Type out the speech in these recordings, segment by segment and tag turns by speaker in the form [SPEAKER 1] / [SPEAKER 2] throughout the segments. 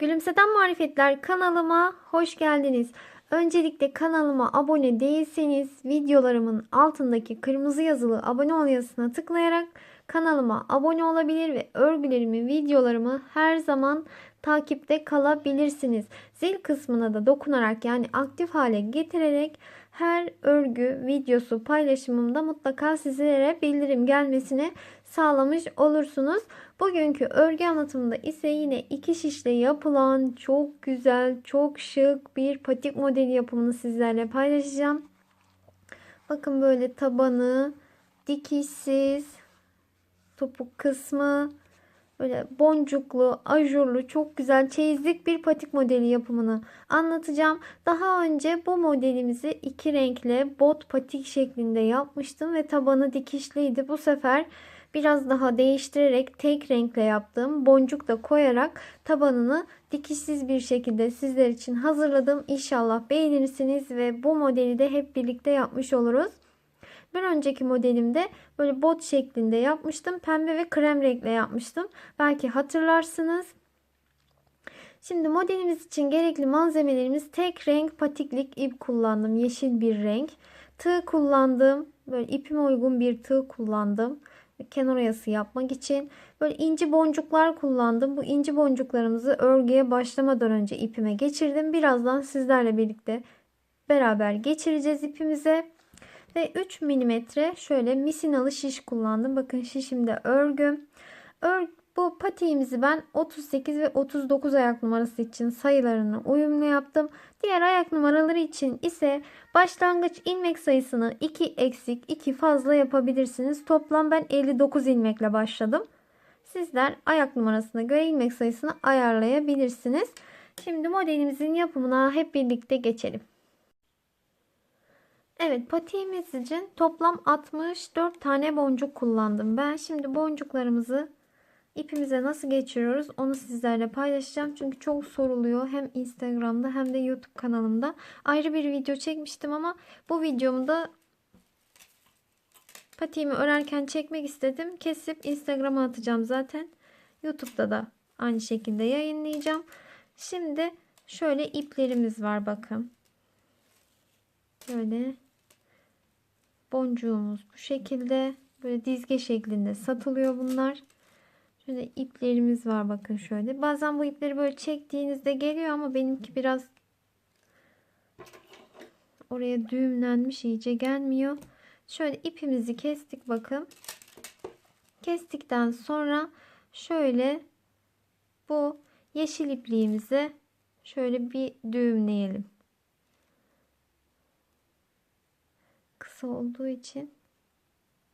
[SPEAKER 1] Gülümseten Marifetler kanalıma hoş geldiniz. Öncelikle kanalıma abone değilseniz videolarımın altındaki kırmızı yazılı abone ol yazısına tıklayarak kanalıma abone olabilir ve örgülerimi, videolarımı her zaman takipte kalabilirsiniz. Zil kısmına da dokunarak yani aktif hale getirerek her örgü videosu paylaşımımda mutlaka sizlere bildirim gelmesini sağlamış olursunuz. Bugünkü örgü anlatımında ise yine iki şişle yapılan çok güzel, çok şık bir patik modeli yapımını sizlerle paylaşacağım. Bakın böyle tabanı dikişsiz, topuk kısmı böyle boncuklu, ajurlu, çok güzel çeyizlik bir patik modeli yapımını anlatacağım. Daha önce bu modelimizi iki renkle bot patik şeklinde yapmıştım ve tabanı dikişliydi. Bu sefer biraz daha değiştirerek tek renkle yaptım. Boncuk da koyarak tabanını dikişsiz bir şekilde sizler için hazırladım. İnşallah beğenirsiniz ve bu modeli de hep birlikte yapmış oluruz. Bir önceki modelimde böyle bot şeklinde yapmıştım. Pembe ve krem renkle yapmıştım. Belki hatırlarsınız. Şimdi modelimiz için gerekli malzemelerimiz tek renk patiklik ip kullandım. Yeşil bir renk. Tığ kullandım. Böyle ipime uygun bir tığ kullandım. Kenar oyası yapmak için. Böyle inci boncuklar kullandım. Bu inci boncuklarımızı örgüye başlamadan önce ipime geçirdim. Birazdan sizlerle birlikte beraber geçireceğiz ipimize. Ve 3 mm şöyle misinalı şiş kullandım. Bakın şişimde örgü. Ör, bu patiğimizi ben 38 ve 39 ayak numarası için sayılarını uyumlu yaptım. Diğer ayak numaraları için ise başlangıç ilmek sayısını 2 eksik 2 fazla yapabilirsiniz. Toplam ben 59 ilmekle başladım. Sizler ayak numarasına göre ilmek sayısını ayarlayabilirsiniz. Şimdi modelimizin yapımına hep birlikte geçelim. Evet patiğimiz için toplam 64 tane boncuk kullandım. Ben şimdi boncuklarımızı ipimize nasıl geçiriyoruz onu sizlerle paylaşacağım. Çünkü çok soruluyor hem Instagram'da hem de YouTube kanalımda. Ayrı bir video çekmiştim ama bu videomda patiğimi örerken çekmek istedim. Kesip Instagram'a atacağım zaten. YouTube'da da aynı şekilde yayınlayacağım. Şimdi şöyle iplerimiz var bakın. Böyle boncuğumuz bu şekilde böyle dizge şeklinde satılıyor bunlar. Şöyle iplerimiz var bakın şöyle. Bazen bu ipleri böyle çektiğinizde geliyor ama benimki biraz oraya düğümlenmiş iyice gelmiyor. Şöyle ipimizi kestik bakın. Kestikten sonra şöyle bu yeşil ipliğimizi şöyle bir düğümleyelim. Kısa olduğu için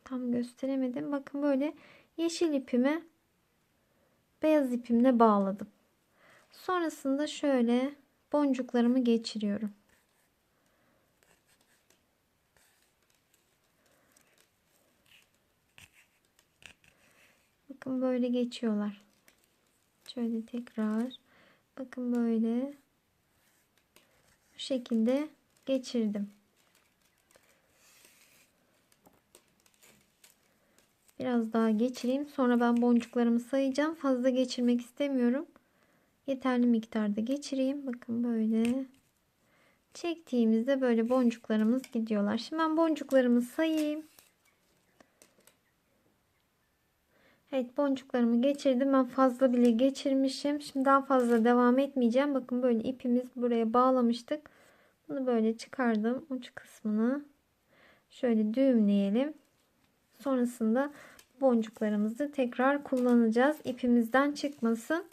[SPEAKER 1] tam gösteremedim. Bakın böyle yeşil ipimi beyaz ipimle bağladım. Sonrasında şöyle boncuklarımı geçiriyorum. Bakın böyle geçiyorlar. Şöyle tekrar. Bakın böyle. Bu şekilde geçirdim. Biraz daha geçireyim. Sonra ben boncuklarımı sayacağım. Fazla geçirmek istemiyorum. Yeterli miktarda geçireyim. Bakın böyle. Çektiğimizde böyle boncuklarımız gidiyorlar. Şimdi ben boncuklarımı sayayım. Evet boncuklarımı geçirdim. Ben fazla bile geçirmişim. Şimdi daha fazla devam etmeyeceğim. Bakın böyle ipimiz buraya bağlamıştık. Bunu böyle çıkardım. Uç kısmını. Şöyle düğümleyelim. Sonrasında boncuklarımızı tekrar kullanacağız. İpimizden çıkmasın.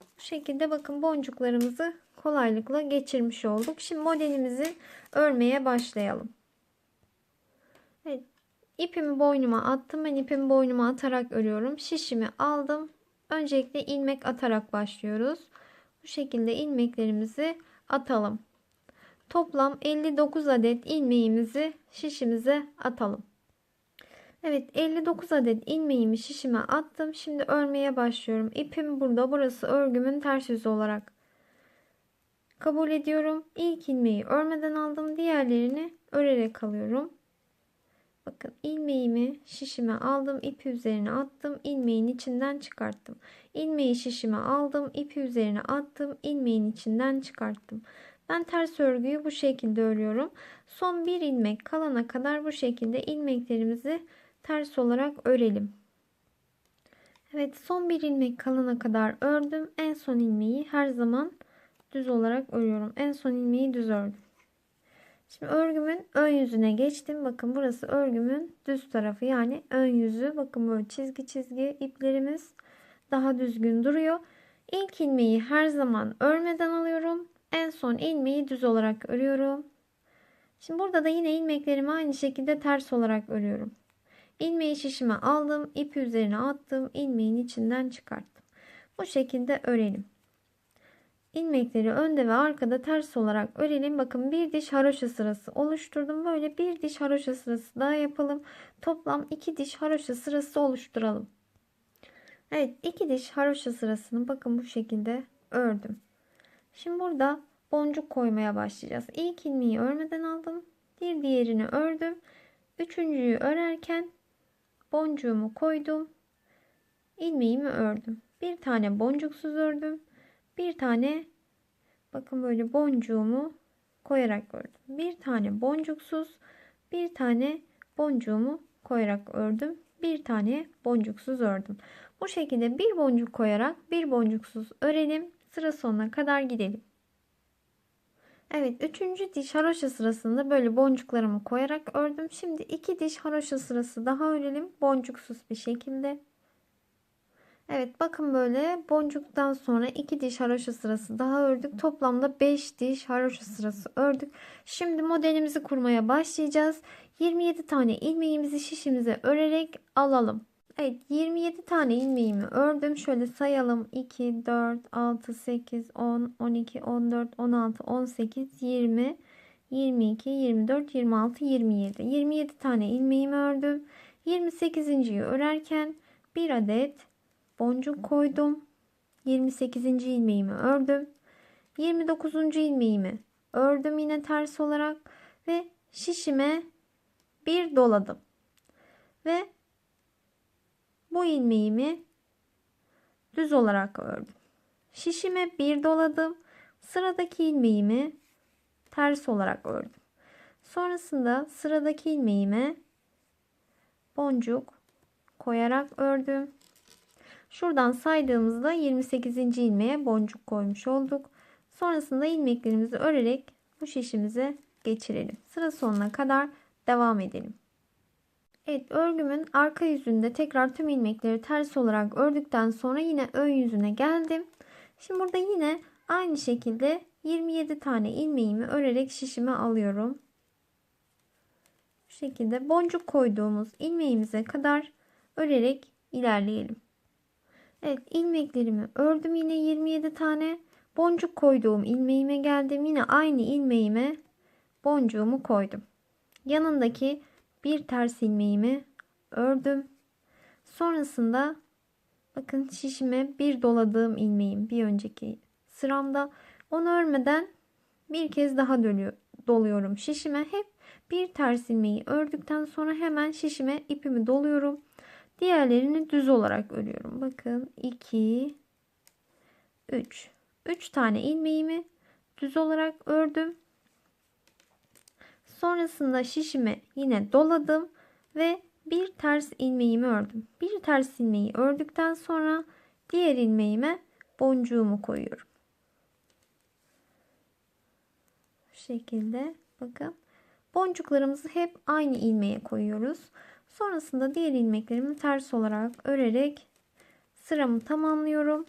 [SPEAKER 1] Bu şekilde bakın boncuklarımızı kolaylıkla geçirmiş olduk. Şimdi modelimizi örmeye başlayalım. Evet, ipimi boynuma attım. Ben ipimi boynuma atarak örüyorum. Şişimi aldım. Öncelikle ilmek atarak başlıyoruz. Bu şekilde ilmeklerimizi atalım. Toplam 59 adet ilmeğimizi şişimize atalım. Evet 59 adet ilmeğimi şişime attım. Şimdi örmeye başlıyorum. İpim burada. Burası örgümün ters yüzü olarak kabul ediyorum. İlk ilmeği örmeden aldım. Diğerlerini örerek alıyorum. Bakın ilmeğimi şişime aldım, ipi üzerine attım, ilmeğin içinden çıkarttım. İlmeği şişime aldım, ipi üzerine attım, ilmeğin içinden çıkarttım. Ben ters örgüyü bu şekilde örüyorum. Son bir ilmek kalana kadar bu şekilde ilmeklerimizi ters olarak örelim. Evet son bir ilmek kalana kadar ördüm. En son ilmeği her zaman düz olarak örüyorum. En son ilmeği düz ördüm. Şimdi örgümün ön yüzüne geçtim. Bakın burası örgümün düz tarafı yani ön yüzü. Bakın böyle çizgi çizgi iplerimiz daha düzgün duruyor. İlk ilmeği her zaman örmeden alıyorum. En son ilmeği düz olarak örüyorum. Şimdi burada da yine ilmeklerimi aynı şekilde ters olarak örüyorum. İlmeği şişime aldım, ipi üzerine attım, ilmeğin içinden çıkarttım. Bu şekilde örelim. İlmekleri önde ve arkada ters olarak örelim. Bakın bir diş haroşa sırası oluşturdum. Böyle bir diş haroşa sırası daha yapalım. Toplam iki diş haroşa sırası oluşturalım. Evet iki diş haroşa sırasını bakın bu şekilde ördüm. Şimdi burada boncuk koymaya başlayacağız. İlk ilmeği örmeden aldım. Bir diğerini ördüm. Üçüncüyü örerken boncuğumu koydum. ilmeğimi ördüm. Bir tane boncuksuz ördüm. Bir tane bakın böyle boncuğumu koyarak ördüm. Bir tane boncuksuz, bir tane boncuğumu koyarak ördüm. Bir tane boncuksuz ördüm. Bu şekilde bir boncuk koyarak bir boncuksuz örelim. Sıra sonuna kadar gidelim. Evet, üçüncü diş haroşa sırasında böyle boncuklarımı koyarak ördüm. Şimdi iki diş haroşa sırası daha örelim. Boncuksuz bir şekilde. Evet bakın böyle boncuktan sonra iki diş haroşa sırası daha ördük. Toplamda 5 diş haroşa sırası ördük. Şimdi modelimizi kurmaya başlayacağız. 27 tane ilmeğimizi şişimize örerek alalım. Evet 27 tane ilmeğimi ördüm. Şöyle sayalım. 2, 4, 6, 8, 10, 12, 14, 16, 18, 20, 22, 24, 26, 27. 27 tane ilmeğimi ördüm. 28.yi örerken bir adet boncuk koydum. 28. ilmeğimi ördüm. 29. ilmeğimi ördüm yine ters olarak ve şişime bir doladım. Ve bu ilmeğimi düz olarak ördüm. Şişime bir doladım. Sıradaki ilmeğimi ters olarak ördüm. Sonrasında sıradaki ilmeğime boncuk koyarak ördüm. Şuradan saydığımızda 28. ilmeğe boncuk koymuş olduk. Sonrasında ilmeklerimizi örerek bu şişimize geçirelim. Sıra sonuna kadar devam edelim. Evet örgümün arka yüzünde tekrar tüm ilmekleri ters olarak ördükten sonra yine ön yüzüne geldim. Şimdi burada yine aynı şekilde 27 tane ilmeğimi örerek şişime alıyorum. Bu şekilde boncuk koyduğumuz ilmeğimize kadar örerek ilerleyelim. Evet ilmeklerimi ördüm yine 27 tane. Boncuk koyduğum ilmeğime geldim. Yine aynı ilmeğime boncuğumu koydum. Yanındaki bir ters ilmeğimi ördüm. Sonrasında bakın şişime bir doladığım ilmeğim bir önceki sıramda onu örmeden bir kez daha dönüyor, doluyorum şişime hep bir ters ilmeği ördükten sonra hemen şişime ipimi doluyorum. Diğerlerini düz olarak örüyorum. Bakın 2 3 3 tane ilmeğimi düz olarak ördüm. Sonrasında şişimi yine doladım ve bir ters ilmeğimi ördüm. Bir ters ilmeği ördükten sonra diğer ilmeğime boncuğumu koyuyorum. Bu şekilde bakın. Boncuklarımızı hep aynı ilmeğe koyuyoruz. Sonrasında diğer ilmeklerimi ters olarak örerek sıramı tamamlıyorum.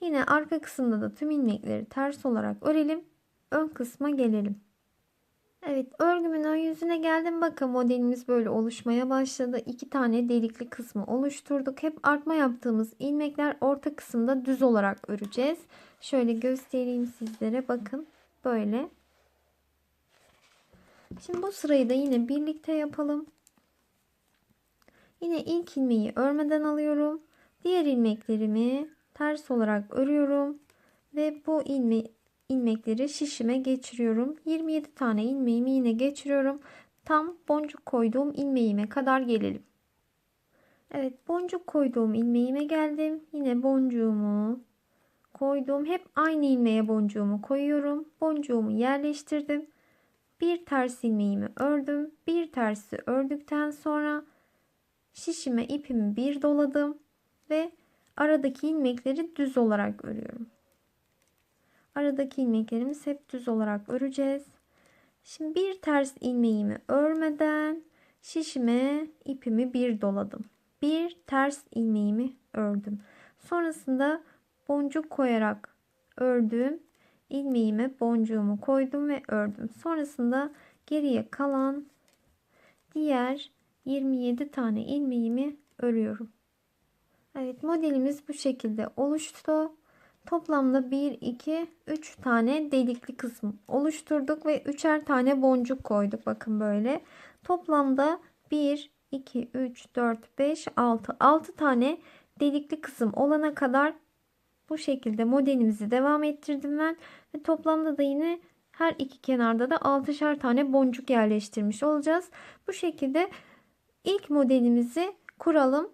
[SPEAKER 1] Yine arka kısımda da tüm ilmekleri ters olarak örelim. Ön kısma gelelim. Evet örgümün ön yüzüne geldim. Bakın modelimiz böyle oluşmaya başladı. İki tane delikli kısmı oluşturduk. Hep artma yaptığımız ilmekler orta kısımda düz olarak öreceğiz. Şöyle göstereyim sizlere. Bakın böyle. Şimdi bu sırayı da yine birlikte yapalım. Yine ilk ilmeği örmeden alıyorum. Diğer ilmeklerimi ters olarak örüyorum. Ve bu ilme, ilmekleri şişime geçiriyorum. 27 tane ilmeğimi yine geçiriyorum. tam boncuk koyduğum ilmeğime kadar gelelim. Evet boncuk koyduğum ilmeğime geldim. Yine boncuğumu koydum. Hep aynı ilmeğe boncuğumu koyuyorum. Boncuğumu yerleştirdim. Bir ters ilmeğimi ördüm. Bir tersi ördükten sonra şişime ipimi bir doladım ve aradaki ilmekleri düz olarak örüyorum. Aradaki ilmeklerimiz hep düz olarak öreceğiz. Şimdi bir ters ilmeğimi örmeden şişime ipimi bir doladım. Bir ters ilmeğimi ördüm. Sonrasında boncuk koyarak ördüm. ilmeğime boncuğumu koydum ve ördüm. Sonrasında geriye kalan diğer 27 tane ilmeğimi örüyorum. Evet modelimiz bu şekilde oluştu. Toplamda 1, 2, 3 tane delikli kısım oluşturduk ve üçer tane boncuk koyduk. Bakın böyle. Toplamda 1, 2, 3, 4, 5, 6. 6 tane delikli kısım olana kadar bu şekilde modelimizi devam ettirdim ben. Ve toplamda da yine her iki kenarda da 6'şer tane boncuk yerleştirmiş olacağız. Bu şekilde ilk modelimizi kuralım.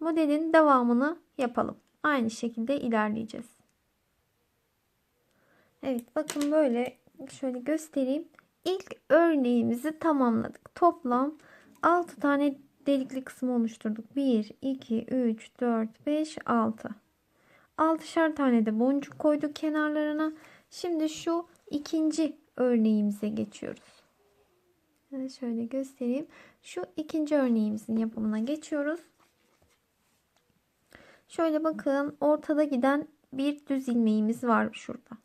[SPEAKER 1] Modelin devamını yapalım. Aynı şekilde ilerleyeceğiz. Evet bakın böyle şöyle göstereyim. İlk örneğimizi tamamladık. Toplam 6 tane delikli kısım oluşturduk. 1, 2, 3, 4, 5, 6. 6'şer tane de boncuk koyduk kenarlarına. Şimdi şu ikinci örneğimize geçiyoruz. Şöyle göstereyim. Şu ikinci örneğimizin yapımına geçiyoruz. Şöyle bakın ortada giden bir düz ilmeğimiz var şurada.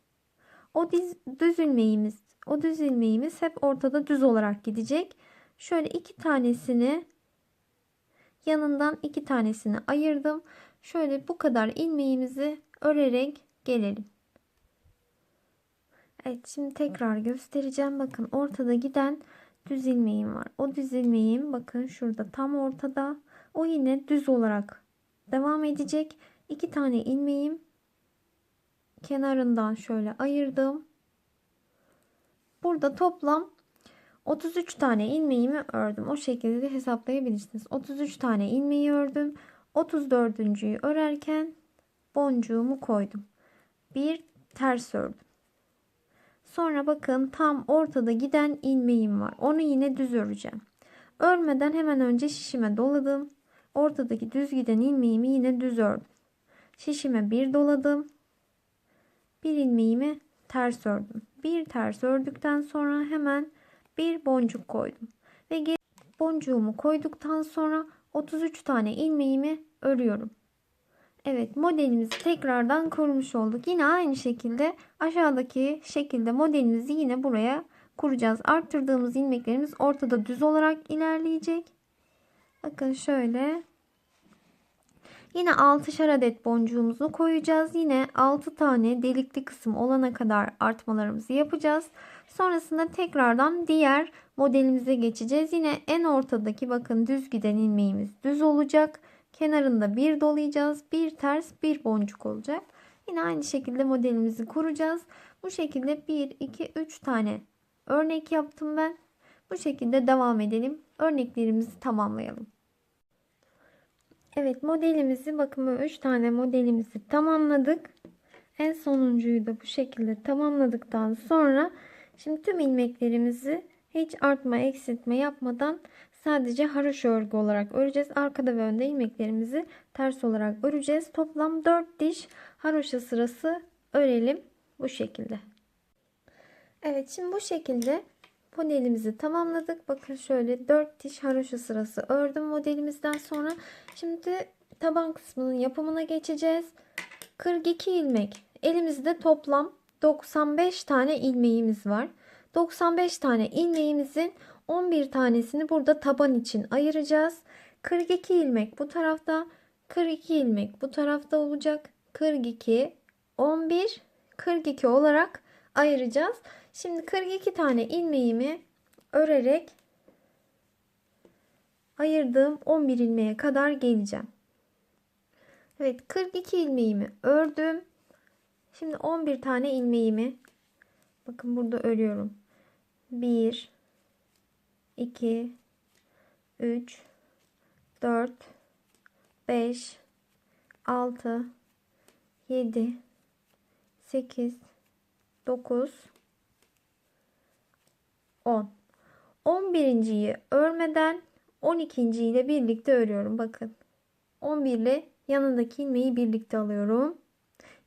[SPEAKER 1] O düz, düz ilmeğimiz, o düz ilmeğimiz hep ortada düz olarak gidecek. Şöyle iki tanesini yanından iki tanesini ayırdım. Şöyle bu kadar ilmeğimizi örerek gelelim. Evet şimdi tekrar göstereceğim. Bakın ortada giden düz ilmeğim var. O düz ilmeğim bakın şurada tam ortada. O yine düz olarak devam edecek. İki tane ilmeğim kenarından şöyle ayırdım. Burada toplam 33 tane ilmeğimi ördüm. O şekilde hesaplayabilirsiniz. 33 tane ilmeği ördüm. 34.'yü örerken boncuğumu koydum. Bir ters ördüm. Sonra bakın tam ortada giden ilmeğim var. Onu yine düz öreceğim. Örmeden hemen önce şişime doladım. Ortadaki düz giden ilmeğimi yine düz ördüm. Şişime bir doladım. Bir ilmeğimi ters ördüm. Bir ters ördükten sonra hemen bir boncuk koydum. Ve boncuğumu koyduktan sonra 33 tane ilmeğimi örüyorum. Evet modelimizi tekrardan kurmuş olduk. Yine aynı şekilde aşağıdaki şekilde modelimizi yine buraya kuracağız. Arttırdığımız ilmeklerimiz ortada düz olarak ilerleyecek. Bakın şöyle. Yine 6'şer adet boncuğumuzu koyacağız. Yine 6 tane delikli kısım olana kadar artmalarımızı yapacağız. Sonrasında tekrardan diğer modelimize geçeceğiz. Yine en ortadaki bakın düz giden ilmeğimiz düz olacak. Kenarında bir dolayacağız. Bir ters bir boncuk olacak. Yine aynı şekilde modelimizi kuracağız. Bu şekilde 1, 2, 3 tane örnek yaptım ben. Bu şekilde devam edelim. Örneklerimizi tamamlayalım. Evet modelimizi böyle 3 tane modelimizi tamamladık. En sonuncuyu da bu şekilde tamamladıktan sonra şimdi tüm ilmeklerimizi hiç artma eksiltme yapmadan sadece haroşa örgü olarak öreceğiz. Arkada ve önde ilmeklerimizi ters olarak öreceğiz. Toplam 4 diş haroşa sırası örelim bu şekilde. Evet şimdi bu şekilde modelimizi tamamladık. Bakın şöyle 4 diş haroşa sırası ördüm modelimizden sonra. Şimdi taban kısmının yapımına geçeceğiz. 42 ilmek. Elimizde toplam 95 tane ilmeğimiz var. 95 tane ilmeğimizin 11 tanesini burada taban için ayıracağız. 42 ilmek bu tarafta, 42 ilmek bu tarafta olacak. 42, 11, 42 olarak ayıracağız. Şimdi 42 tane ilmeğimi örerek ayırdığım 11 ilmeğe kadar geleceğim. Evet 42 ilmeğimi ördüm. Şimdi 11 tane ilmeğimi bakın burada örüyorum. 1 2 3 4 5 6 7 8 9 10 11.yi örmeden 12. ile birlikte örüyorum bakın. 11 ile yanındaki ilmeği birlikte alıyorum.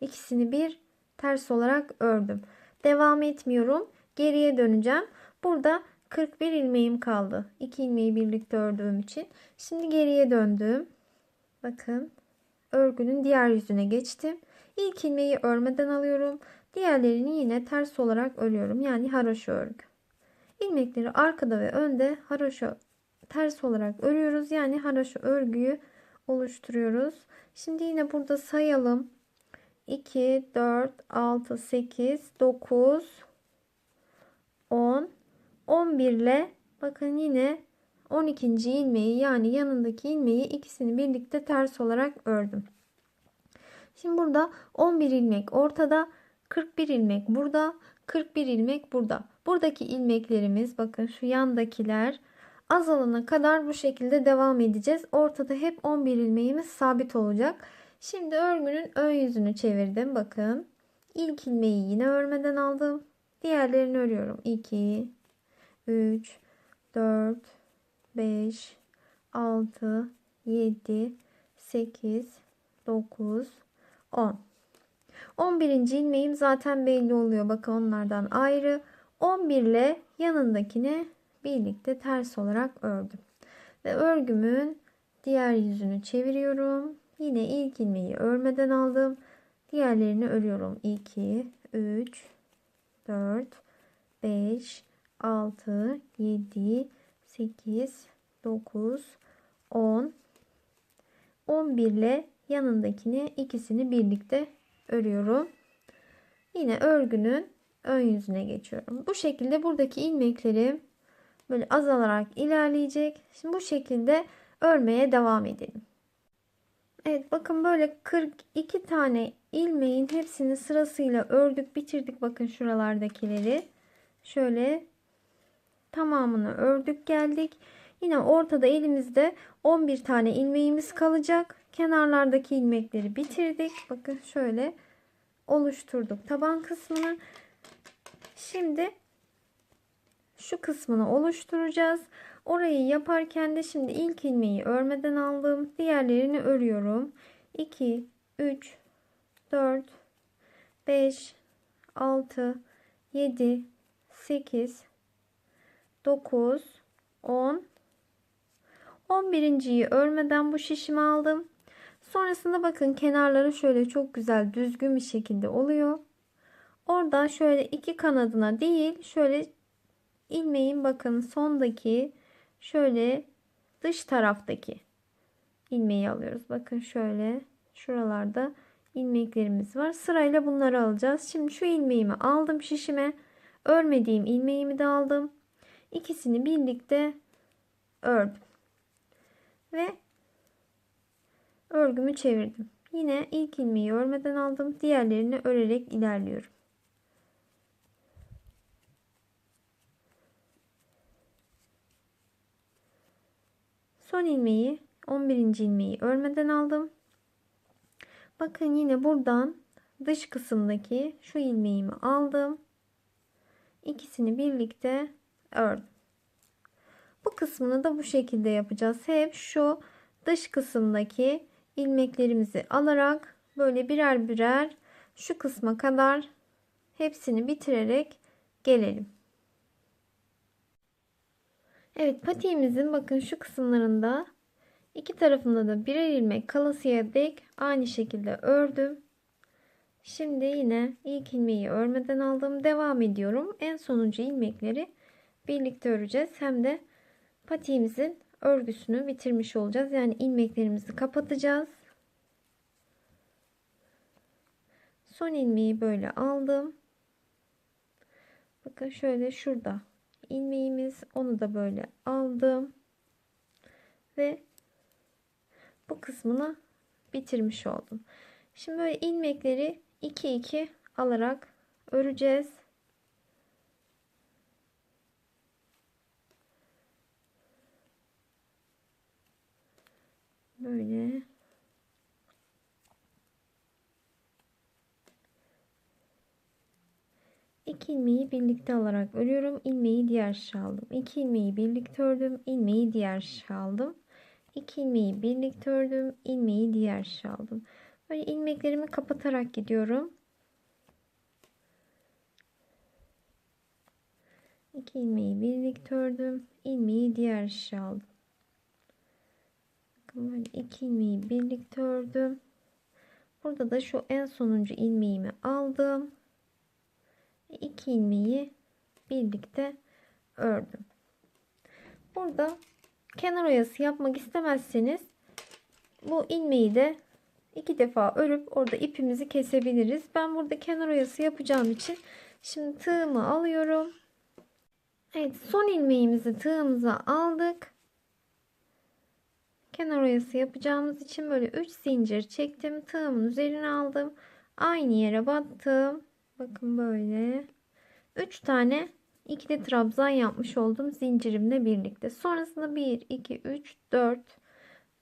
[SPEAKER 1] İkisini bir ters olarak ördüm. Devam etmiyorum. Geriye döneceğim. Burada 41 ilmeğim kaldı. 2 ilmeği birlikte ördüğüm için. Şimdi geriye döndüm. Bakın örgünün diğer yüzüne geçtim. İlk ilmeği örmeden alıyorum diğerlerini yine ters olarak örüyorum. Yani haroşa örgü. İlmekleri arkada ve önde haroşa ters olarak örüyoruz. Yani haroşa örgüyü oluşturuyoruz. Şimdi yine burada sayalım. 2 4 6 8 9 10 11 ile bakın yine 12. ilmeği yani yanındaki ilmeği ikisini birlikte ters olarak ördüm. Şimdi burada 11 ilmek ortada, 41 ilmek burada, 41 ilmek burada. Buradaki ilmeklerimiz bakın şu yandakiler azalana kadar bu şekilde devam edeceğiz. Ortada hep 11 ilmeğimiz sabit olacak. Şimdi örgünün ön yüzünü çevirdim. Bakın. İlk ilmeği yine örmeden aldım. Diğerlerini örüyorum. 2 3 4 5 6 7 8 9 10 11. ilmeğim zaten belli oluyor. Bakın onlardan ayrı. 11 ile yanındakini birlikte ters olarak ördüm. Ve örgümün diğer yüzünü çeviriyorum. Yine ilk ilmeği örmeden aldım. Diğerlerini örüyorum. 2, 3, 4, 5, 6, 7, 8, 9, 10, 11 ile yanındakini ikisini birlikte örüyorum. Yine örgünün ön yüzüne geçiyorum. Bu şekilde buradaki ilmeklerim böyle azalarak ilerleyecek. Şimdi bu şekilde örmeye devam edelim. Evet bakın böyle 42 tane ilmeğin hepsini sırasıyla ördük bitirdik bakın şuralardakileri. Şöyle tamamını ördük geldik. Yine ortada elimizde 11 tane ilmeğimiz kalacak. Kenarlardaki ilmekleri bitirdik. Bakın şöyle oluşturduk taban kısmını. Şimdi şu kısmını oluşturacağız. Orayı yaparken de şimdi ilk ilmeği örmeden aldım. Diğerlerini örüyorum. 2, 3, 4, 5, 6, 7, 8, 9, 10, 11.yi örmeden bu şişimi aldım. Sonrasında bakın kenarları şöyle çok güzel düzgün bir şekilde oluyor. Oradan şöyle iki kanadına değil şöyle ilmeğin bakın sondaki şöyle dış taraftaki ilmeği alıyoruz. Bakın şöyle şuralarda ilmeklerimiz var. Sırayla bunları alacağız. Şimdi şu ilmeğimi aldım şişime. Örmediğim ilmeğimi de aldım. İkisini birlikte ördüm. Ve örgümü çevirdim. Yine ilk ilmeği örmeden aldım. Diğerlerini örerek ilerliyorum. Son ilmeği 11. ilmeği örmeden aldım. Bakın yine buradan dış kısımdaki şu ilmeğimi aldım. İkisini birlikte ördüm. Bu kısmını da bu şekilde yapacağız. Hep şu dış kısımdaki ilmeklerimizi alarak böyle birer birer şu kısma kadar hepsini bitirerek gelelim. Evet patiğimizin bakın şu kısımlarında iki tarafında da birer ilmek kalasıya dek aynı şekilde ördüm. Şimdi yine ilk ilmeği örmeden aldım. Devam ediyorum. En sonuncu ilmekleri birlikte öreceğiz. Hem de patiğimizin örgüsünü bitirmiş olacağız. Yani ilmeklerimizi kapatacağız. Son ilmeği böyle aldım. Bakın şöyle şurada ilmeğimiz onu da böyle aldım ve bu kısmını bitirmiş oldum şimdi böyle ilmekleri 2 2 alarak öreceğiz Böyle. İki ilmeği birlikte alarak örüyorum. ilmeği diğer şişe aldım. İki ilmeği birlikte ördüm. ilmeği diğer şişe aldım. İki ilmeği birlikte ördüm. ilmeği diğer şişe aldım. Böyle ilmeklerimi kapatarak gidiyorum. İki ilmeği birlikte ördüm. ilmeği diğer şişe aldım. Bakın böyle iki ilmeği birlikte ördüm. Burada da şu en sonuncu ilmeğimi aldım. İki ilmeği birlikte ördüm. Burada kenar oyası yapmak istemezseniz bu ilmeği de iki defa örüp orada ipimizi kesebiliriz. Ben burada kenar oyası yapacağım için şimdi tığımı alıyorum. Evet son ilmeğimizi tığımıza aldık. Kenar oyası yapacağımız için böyle 3 zincir çektim. Tığımın üzerine aldım. Aynı yere battım. Bakın böyle. 3 tane ikili trabzan yapmış oldum zincirimle birlikte. Sonrasında 1, 2, 3, 4.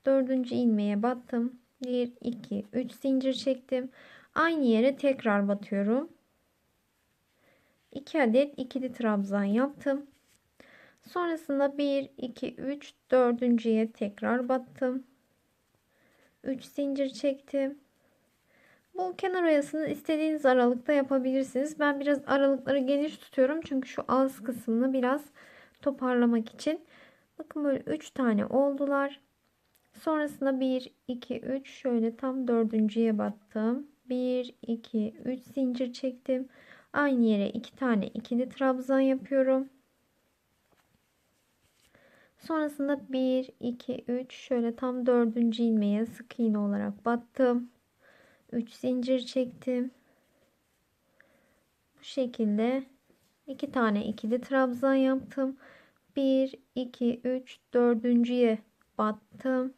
[SPEAKER 1] Dördüncü ilmeğe battım. 1, 2, 3 zincir çektim. Aynı yere tekrar batıyorum. 2 adet ikili trabzan yaptım. Sonrasında 1, 2, 3, dördüncüye tekrar battım. 3 zincir çektim. Bu kenar oyasını istediğiniz aralıkta yapabilirsiniz. Ben biraz aralıkları geniş tutuyorum. Çünkü şu ağız kısmını biraz toparlamak için. Bakın böyle 3 tane oldular. Sonrasında 1, 2, 3 şöyle tam dördüncüye battım. 1, 2, 3 zincir çektim. Aynı yere 2 tane ikili trabzan yapıyorum. Sonrasında 1, 2, 3 şöyle tam dördüncü ilmeğe sık iğne olarak battım. 3 zincir çektim. Bu şekilde 2 tane ikili trabzan yaptım. 1, 2, 3, dördüncüye battım.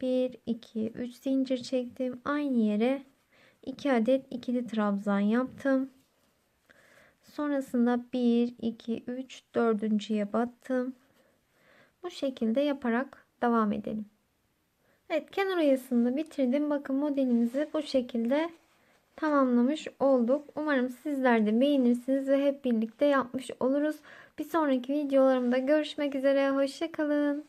[SPEAKER 1] 1, 2, 3 zincir çektim. Aynı yere 2 adet ikili trabzan yaptım. Sonrasında 1, 2, 3, dördüncüye battım. Bu şekilde yaparak devam edelim. Evet kenar oyasını bitirdim. Bakın modelimizi bu şekilde tamamlamış olduk. Umarım sizler de beğenirsiniz ve hep birlikte yapmış oluruz. Bir sonraki videolarımda görüşmek üzere. Hoşçakalın.